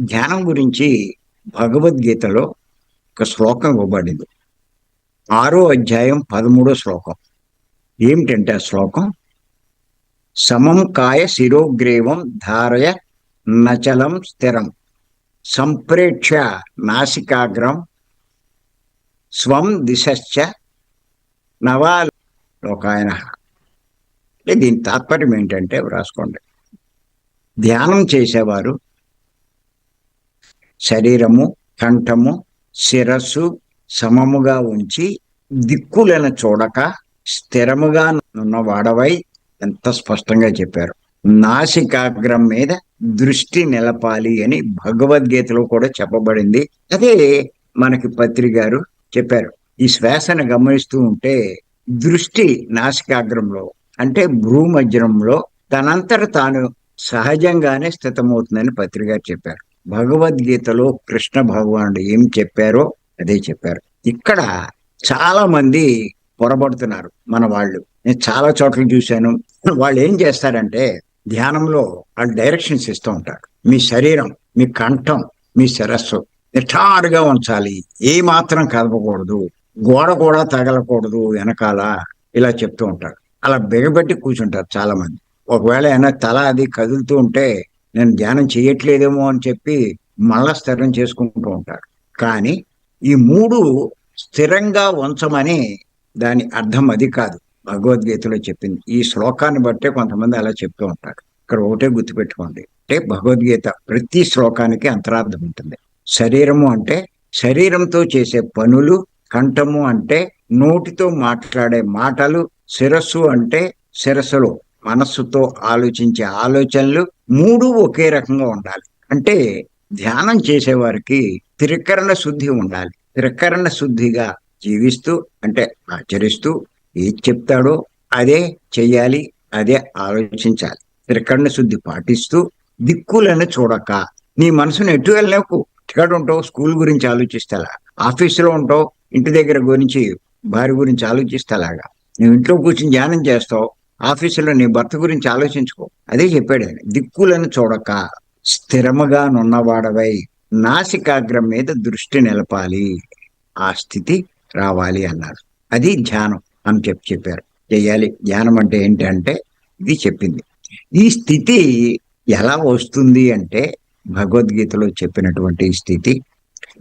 ధ్యానం గురించి భగవద్గీతలో ఒక శ్లోకం ఇవ్వబడింది. ఆరో అధ్యాయం పదమూడో శ్లోకం. ఏమిటంటే ఆ శ్లోకం? సమం కాయ శిరోగ్రీవం ధారయ నచలం స్థిరం. సంప్రేక్ష నాసికాగ్రం స్వం దిశశ్చ నవాలోకాయన అంటే దీని తాత్పర్యం ఏంటంటే వ్రాసుకోండి. ధ్యానం చేసేవారు శరీరము కంఠము శిరస్సు సమముగా ఉంచి దిక్కులను చూడక స్థిరముగా ఉన్న వాడవై ఎంత స్పష్టంగా చెప్పారు. నాసికాగ్రం మీద దృష్టి నిలపాలి అని భగవద్గీతలో కూడా చెప్పబడింది. అదే మనకి పత్రి గారు చెప్పారు. ఈ శ్వాసను గమనిస్తూ ఉంటే దృష్టి నాసికాగ్రంలో అంటే భ్రూమధ్యంలో తనంతట తాను సహజంగానే స్థితమవుతుందని పత్రిక చెప్పారు. భగవద్గీతలో కృష్ణ భగవానుడు ఏం చెప్పారో అదే చెప్పారు. ఇక్కడ చాలా మంది పొరబడుతున్నారు మన వాళ్ళు. నేను చాలా చోట్ల చూశాను. వాళ్ళు ఏం చేస్తారంటే ధ్యానంలో వాళ్ళు డైరెక్షన్స్ ఇస్తూ ఉంటారు. మీ శరీరం మీ కంఠం మీ శిరస్సు నిఠారుగా ఉంచాలి. ఏ మాత్రం కదపకూడదు. గోడ కూడా తగలకూడదు వెనకాల ఇలా చెప్తూ ఉంటారు. అలా బిగబెట్టి కూర్చుంటారు చాలా మంది ఒకవేళ ఏమైనా తల అది కదులుతూ ఉంటే నేను ధ్యానం చేయట్లేదేమో అని చెప్పి మళ్ళా స్థిరం చేసుకుంటూ ఉంటారు కానీ ఈ మూడు స్థిరంగా ఉంచమని దాని అర్థం అది కాదు. భగవద్గీతలో చెప్పింది. ఈ శ్లోకాన్ని బట్టే కొంతమంది అలా చెప్తూ ఉంటారు. ఇక్కడ ఒకటే గుర్తుపెట్టుకోండి. అంటే భగవద్గీత ప్రతి శ్లోకానికి అంతరార్థం ఉంటుంది. శరీరము అంటే శరీరంతో చేసే పనులు కంఠము అంటే నోటితో మాట్లాడే మాటలు శిరస్సు అంటే శిరస్సులో మనస్సుతో ఆలోచించే ఆలోచనలు మూడు ఒకే రకంగా ఉండాలి. అంటే ధ్యానం చేసేవారికి త్రికరణ శుద్ధి ఉండాలి. త్రికరణ శుద్ధిగా జీవిస్తూ అంటే ఆచరిస్తూ ఏది చెప్తాడో అదే చెయ్యాలి అదే ఆలోచించాలి. త్రికరణ శుద్ధి పాటిస్తూ దిక్కులను చూడక నీ మనసును ఎటు వెళ్ళలేకు ఇక్కడ ఉంటావు స్కూల్ గురించి ఆలోచిస్తేలా ఆఫీసులో ఉంటావు ఇంటి దగ్గర గురించి భార్య గురించి ఆలోచిస్తేలాగా నువ్వు ఇంట్లో కూర్చొని ధ్యానం చేస్తావు ఆఫీసులో నీ భర్త గురించి ఆలోచించుకో. అదే చెప్పాడు ఆయన. దిక్కులను చూడక స్థిరముగా నున్నవాడవై నాసికాగ్రం మీద దృష్టి నిలపాలి. ఆ స్థితి రావాలి అన్నారు. అది ధ్యానం అని చెప్పి చెప్పారు. చెయ్యాలి ధ్యానం అంటే ఏంటి అంటే ఇది చెప్పింది. ఈ స్థితి ఎలా వస్తుంది అంటే భగవద్గీతలో చెప్పినటువంటి స్థితి.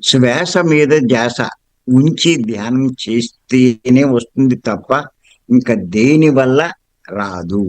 శ్వాస మీద ధ్యాస ఉంచి ధ్యానం చేస్తేనే వస్తుంది తప్ప ఇంకా దేని వల్ల Radu